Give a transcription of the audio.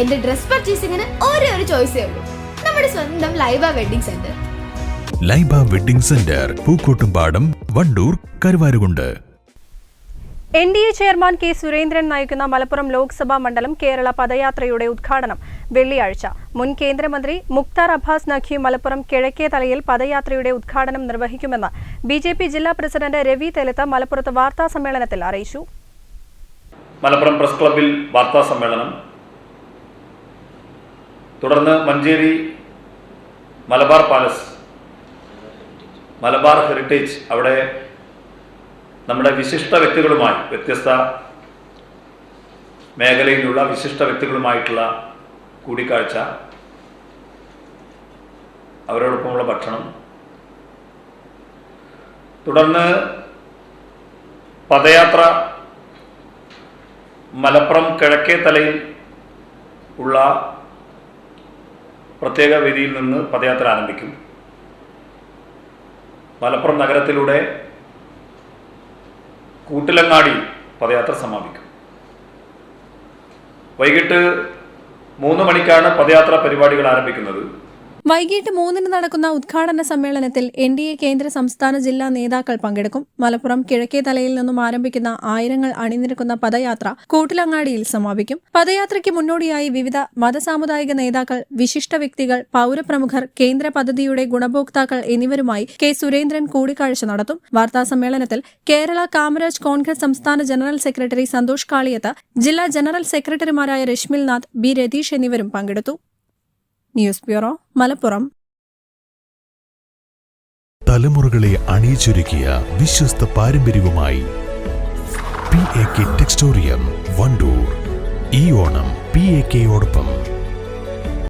എന്റെ ഡ്രസ് പർച്ചേസിംഗിന് ഒരേ ഒരു ചോയ്സേ ഉള്ളൂ. നമ്മുടെ സ്വന്തം Laiba wedding centre. Laiba wedding centre Pookkottumpadam Wandoor Karuvarakundu. N D A chairman K Surendran നയിക്കുന്ന മലപ്പുറം ലോക്സഭാ മണ്ഡലം കേരള പദയാത്രയുടെ ഉദ്ഘാടനം വെള്ളിയാഴ്ച. മുൻ കേന്ദ്രമന്ത്രി മുക്താർ അബ്ബാസ് നഖി മലപ്പുറം കിഴക്കേ തലയിൽ പദയാത്രയുടെ ഉദ്ഘാടനം നിർവഹിക്കുമെന്ന് ബി ജെ പി ജില്ലാ പ്രസിഡന്റ് രവി തെലത്ത് മലപ്പുറത്ത് വാർത്താ സമ്മേളനത്തിൽ അറിയിച്ചു. മലപ്പുറം പ്രസ് ക്ലബിൽ വാർത്താ സമ്മേളനം തുടർന്ന് മഞ്ചേരി മലബാർ പാലസ് മലബാർ ഹെറിറ്റേജ് അവിടെ നമ്മുടെ വിശിഷ്ട വ്യക്തികളുമായി വ്യത്യസ്ത മേഖലയിലുള്ള വിശിഷ്ട വ്യക്തികളുമായിട്ടുള്ള കൂടിക്കാഴ്ച അവരോടൊപ്പമുള്ള ഭക്ഷണം. തുടർന്ന് പദയാത്ര മലപ്പുറം കിഴക്കേ തലയിൽ ഉള്ള പ്രത്യേക വേദിയിൽ നിന്ന് പദയാത്ര ആരംഭിക്കും. മലപ്പുറം നഗരത്തിലൂടെ കൂട്ടിലങ്ങാടി പദയാത്ര സമാപിക്കും. വൈകിട്ട് മൂന്ന് മണിക്കാണ് പദയാത്ര പരിപാടികൾ ആരംഭിക്കുന്നത്. വൈകിട്ട് മൂന്നിന് നടക്കുന്ന ഉദ്ഘാടന സമ്മേളനത്തിൽ എൻ ഡി എ കേന്ദ്ര സംസ്ഥാന ജില്ലാ നേതാക്കൾ പങ്കെടുക്കും. മലപ്പുറം കിഴക്കേ തലയിൽ നിന്നും ആരംഭിക്കുന്ന ആയിരങ്ങൾ അണിനിരക്കുന്ന പദയാത്ര കൂട്ടിലങ്ങാടിയിൽ സമാപിക്കും. പദയാത്രയ്ക്ക് മുന്നോടിയായി വിവിധ മതസാമുദായിക നേതാക്കൾ വിശിഷ്ട വ്യക്തികൾ പൌരപ്രമുഖർ കേന്ദ്ര പദ്ധതിയുടെ ഗുണഭോക്താക്കൾ എന്നിവരുമായി കെ സുരേന്ദ്രൻ കൂടിക്കാഴ്ച നടത്തും. വാർത്താ സമ്മേളനത്തിൽ കേരള കാമരാജ് കോൺഗ്രസ് സംസ്ഥാന ജനറൽ സെക്രട്ടറി സന്തോഷ് കാളിയത്ത് ജില്ലാ ജനറൽ സെക്രട്ടറിമാരായ രശ്മിൽ നാഥ് ബി രതീഷ് എന്നിവരും പങ്കെടുത്തു. News bureau Malappuram. തലമുറകളെ അണിയിച്ചൊരുക്കിയ വിശ്വസ്ത പാരമ്പര്യവുമായി P A K Textorium Wandoor. ഈ ഓണം പി എ കെയോടൊപ്പം